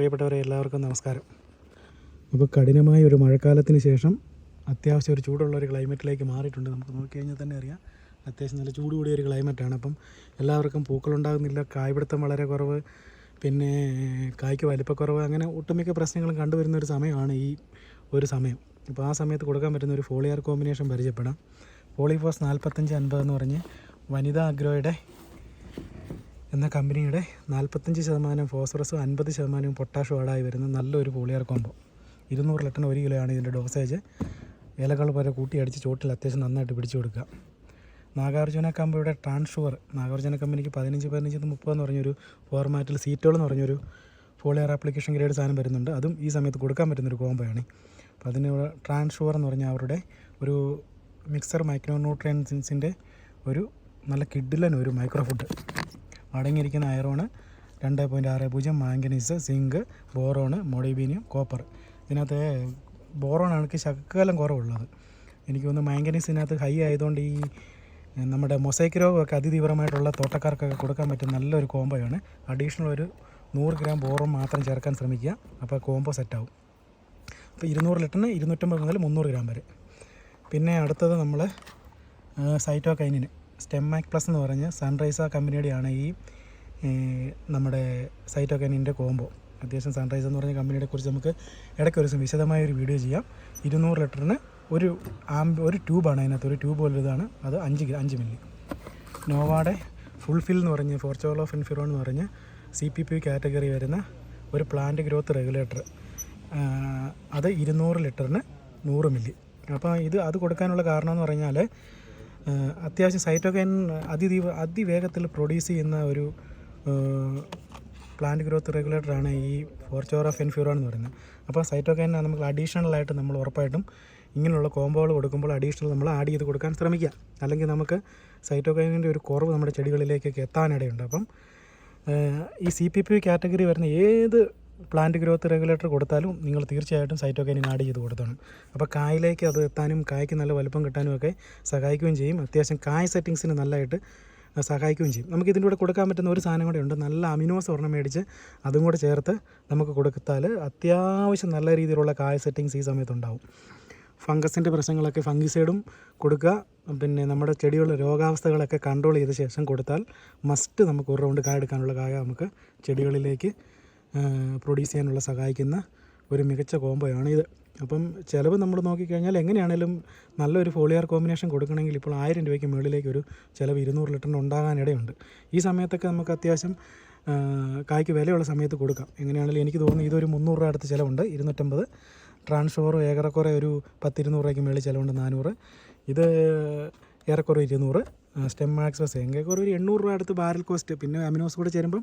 പ്രിയപ്പെട്ടവരെ എല്ലാവർക്കും നമസ്കാരം. അപ്പോൾ കഠിനമായ ഒരു മഴക്കാലത്തിന് ശേഷം അത്യാവശ്യം ഒരു ചൂടുള്ള ഒരു ക്ലൈമറ്റിലേക്ക് മാറിയിട്ടുണ്ട്. നമുക്ക് നോക്കിക്കഴിഞ്ഞാൽ തന്നെ അറിയാം. അത്യാവശ്യം നല്ല ചൂട് കൂടിയ ഒരു ക്ലൈമറ്റാണ്. അപ്പം എല്ലാവർക്കും പൂക്കളുണ്ടാകുന്നില്ല. കായ്പിടുത്തം വളരെ കുറവ്. പിന്നെ കായ്ക്ക് വലിപ്പക്കുറവ്. അങ്ങനെ ഒട്ടുമിക്ക പ്രശ്നങ്ങളും കണ്ടുവരുന്ന ഒരു സമയമാണ് ഈ ഒരു സമയം. അപ്പോൾ ആ സമയത്ത് കൊടുക്കാൻ പറ്റുന്ന ഒരു ഫോളിയാർ കോമ്പിനേഷൻ പരിചയപ്പെടാം. പോളിഫോസ് നാൽപ്പത്തഞ്ച് അൻപത് എന്ന് പറഞ്ഞ് വനിതാ അഗ്രോയുടെ എന്ന കമ്പനിയുടെ നാൽപ്പത്തഞ്ച് ശതമാനം ഫോസ്ഫറസും അൻപത് ശതമാനവും പൊട്ടാഷും ആടായി വരുന്ന നല്ലൊരു പോളിയർ കോമ്പോ ഇരുന്നൂറ് ലിറ്ററിന് ഒരു കിലോയാണ് ഇതിന്റെ ഡോസേജ്. ഇലകൾ വരെ കൂട്ടി അടിച്ച് ചോട്ടിൽ അത്യാവശ്യം നന്നായിട്ട് പിടിച്ചു കൊടുക്കുക. നാഗാർജുന കമ്പനിയുടെ ട്രാൻഷുവർ നാഗാർജുന കമ്പനിക്ക് പതിനഞ്ച് പതിനഞ്ച് മുപ്പത് എന്ന് പറഞ്ഞൊരു ഫോർമാറ്റിൽ സീറ്റുകൾ എന്ന് പറഞ്ഞൊരു ഫോളിയർ ആപ്ലിക്കേഷൻ ഗ്രേഡ് സാധനം വരുന്നുണ്ട്. അതും ഈ സമയത്ത് കൊടുക്കാൻ പറ്റുന്നൊരു കോമ്പയാണ് അപ്പോൾ അതിന് ട്രാൻഷുവർ എന്ന് പറഞ്ഞാൽ അവരുടെ ഒരു മിക്സർ മൈക്രോ ന്യൂട്രിയൻസിന്റെ ഒരു നല്ല കിഡിലൻ ഒരു മൈക്രോ ഫുഡ് അടങ്ങിയിരിക്കുന്ന അയറോണ് രണ്ട് പോയിന്റ് ആറ് പൂജ്യം manganese zinc boron molybdenum copper. ഇതിനകത്ത് ബോറോണാണ് എനിക്ക് ശകലം കുറവുള്ളത്. എനിക്ക് തോന്നുന്നു മാംഗനീസിനകത്ത് ഹൈ ആയതുകൊണ്ട് ഈ നമ്മുടെ മൊസൈക്ക് രോഗമൊക്കെ അതിതീവ്രമായിട്ടുള്ള തോട്ടക്കാർക്കൊക്കെ കൊടുക്കാൻ പറ്റുന്ന നല്ലൊരു കോമ്പോയാണ് അഡീഷണൽ ഒരു നൂറ് ഗ്രാം ബോറോൺ മാത്രം ചേർക്കാൻ ശ്രമിക്കുക. അപ്പോൾ കോമ്പോ സെറ്റാവും. അപ്പോൾ ഇരുന്നൂറ് ലിറ്ററിന് ഇരുന്നൂറ്റമ്പത് മുതൽ മുന്നൂറ് ഗ്രാം വരെ. പിന്നെ അടുത്തത് നമ്മൾ സൈറ്റോ കൈനിന് സ്റ്റെമാക് പ്ലസ് എന്ന് പറഞ്ഞ് സൺറൈസ കമ്പനിയുടെയാണ് ഈ നമ്മുടെ സൈറ്റോക്കനിന്റെ കോംബോ അത്യാവശ്യം സൺറൈസ് എന്ന് പറഞ്ഞ കമ്പനിയെ കുറിച്ച് നമുക്ക് ഇടയ്ക്ക് ഒരു ദിവസം വിശദമായ ഒരു വീഡിയോ ചെയ്യാം. ഇരുന്നൂറ് ലിറ്ററിന് ഒരു ആംബ് ഒരു ട്യൂബാണ് അതിനകത്ത്. ഒരു ട്യൂബ് പോലെ ഇതാണ്. അത് അഞ്ച് അഞ്ച് മില്ലി. നോവാടെ ഫുൾഫിൽ എന്ന് പറഞ്ഞ് ഫോർച്ചോൾ ഓഫ് ഇൻഫിറോൺ എന്ന് പറഞ്ഞ് സി പി പി കാറ്റഗറി വരുന്ന ഒരു പ്ലാന്റ് ഗ്രോത്ത് റെഗുലേറ്റർ അത് ഇരുന്നൂറ് ലിറ്ററിന് നൂറ് മില്ലി. അപ്പോൾ ഇത് അത് കൊടുക്കാനുള്ള കാരണം എന്ന് പറഞ്ഞാൽ അത്യാവശ്യം സൈറ്റോകൈൻ അതിതീവ അതിവേഗത്തിൽ പ്രൊഡ്യൂസ് ചെയ്യുന്ന ഒരു പ്ലാന്റ് ഗ്രോത്ത് റെഗുലേറ്ററാണ് ഈ ഫോർച്ചോർ ഓഫ് എൻഫ്യൂറോ എന്ന് പറയുന്നത്. അപ്പോൾ സൈറ്റോകൈനെ നമുക്ക് അഡീഷണൽ ആയിട്ട് നമ്മൾ ഉറപ്പായിട്ടും ഇങ്ങനെയുള്ള കോമ്പോകൾ കൊടുക്കുമ്പോൾ അഡീഷണൽ നമ്മൾ ആഡ് ചെയ്ത് കൊടുക്കാൻ ശ്രമിക്കുക. അല്ലെങ്കിൽ നമുക്ക് സൈറ്റോകൈനിന്റെ ഒരു കുറവ് നമ്മുടെ ചെടികളിലേക്കൊക്കെ എത്താനിടയുണ്ട്. അപ്പം ഈ സി പി പി കാറ്റഗറി വരുന്ന ഏത് പ്ലാന്റ് ഗ്രോത്ത് റെഗുലേറ്റർ കൊടുത്താലും നിങ്ങൾ തീർച്ചയായിട്ടും സൈറ്റോകൈനിൻ ആഡ് ചെയ്ത് കൊടുത്തണം. അപ്പോൾ കായിലേക്ക് അത് എത്താനും കായ്ക്ക് നല്ല വലുപ്പം കിട്ടാനും ഒക്കെ സഹായിക്കുകയും ചെയ്യും. അത്യാവശ്യം കായ സെറ്റിങ്സിന് നല്ലതായിട്ട് സഹായിക്കുകയും ചെയ്യും. നമുക്ക് ഇതിന്റെ കൂടെ കൊടുക്കാൻ പറ്റുന്ന ഒരു സാധനം കൂടെ ഉണ്ട്. നല്ല അമിനോസ് ഒരെണ്ണം മേടിച്ച് അതും കൂടെ ചേർത്ത് നമുക്ക് കൊടുത്താൽ അത്യാവശ്യം നല്ല രീതിയിലുള്ള കായ സെറ്റിങ്സ് ഈ സമയത്ത് ഉണ്ടാവും. ഫംഗസിന്റെ പ്രശ്നങ്ങളൊക്കെ ഫംഗിസൈഡും കൊടുക്കുക. പിന്നെ നമ്മുടെ ചെടിയുള്ള രോഗാവസ്ഥകളൊക്കെ കൺട്രോൾ ചെയ്ത ശേഷം കൊടുത്താൽ മസ്റ്റ് നമുക്ക് ഒരു റൗണ്ട് കായ എടുക്കാനുള്ള കായ നമുക്ക് ചെടികളിലേക്ക് പ്രൊഡ്യൂസ് ചെയ്യാനുള്ള സഹായിക്കുന്ന ഒരു മികച്ച കോംബോയാണ് ഇത് അപ്പം ചിലവ് നമ്മൾ നോക്കിക്കഴിഞ്ഞാൽ എങ്ങനെയാണേലും നല്ലൊരു ഫോളിയർ കോമ്പിനേഷൻ കൊടുക്കണമെങ്കിൽ ഇപ്പോൾ ആയിരം രൂപയ്ക്ക് മുകളിലേക്ക് ഒരു ചിലവ് ഇരുന്നൂറ് ലിറ്ററിന് ഉണ്ടാകാനിടയുണ്ട്. ഈ സമയത്തൊക്കെ നമുക്ക് അത്യാവശ്യം കായ്ക്ക് വിലയുള്ള സമയത്ത് കൊടുക്കാം. എങ്ങനെയാണെങ്കിലും എനിക്ക് തോന്നുന്നു ഇതൊരു മുന്നൂറ് രൂപ അടുത്ത് ചിലവുണ്ട്. ഇരുന്നൂറ്റമ്പത്. ട്രാൻസ്ഫോർ ഏറെക്കുറെ ഒരു പത്തിരുന്നൂറ് രൂപയ്ക്ക് മേളിൽ ചിലവുണ്ട് നാനൂറ്. ഇത് ഏറെക്കുറെ ഇരുന്നൂറ്. സ്റ്റെം ആക്സസ് എങ്കേക്കുറെ ഒരു എണ്ണൂറ് രൂപ അടുത്ത് ബാരൽ കോസ്റ്റ് പിന്നെ അമിനോസ് കൂടെ ചേരുമ്പം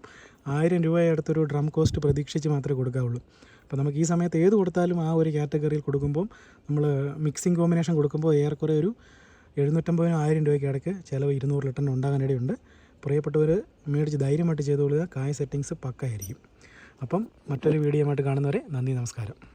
ആയിരം രൂപ അടുത്തൊരു ഡ്രം കോസ്റ്റ് പ്രതീക്ഷിച്ച് മാത്രമേ കൊടുക്കാവുള്ളൂ. അപ്പോൾ നമുക്ക് ഈ സമയത്ത് ഏത് കൊടുത്താലും ആ ഒരു കാറ്റഗറിയിൽ കൊടുക്കുമ്പോൾ നമ്മൾ മിക്സിംഗ് കോമ്പിനേഷൻ കൊടുക്കുമ്പോൾ ഏറെക്കുറെ ഒരു എഴുന്നൂറ്റമ്പതിനും ആയിരം രൂപയ്ക്ക് ഇടയ്ക്ക് ചിലവ് ഇരുന്നൂറ് ലിറ്ററിന് ഉണ്ടാകാനിടയുണ്ട്. പ്രിയപ്പെട്ടവർ മേടിച്ച് ധൈര്യമായിട്ട് ചെയ്തുകൊള്ളുക കായ സെറ്റിങ്സ് പക്കായിരിക്കും. അപ്പം മറ്റൊരു വീഡിയോ ആയിട്ട് കാണുന്നവരെ നന്ദി നമസ്കാരം.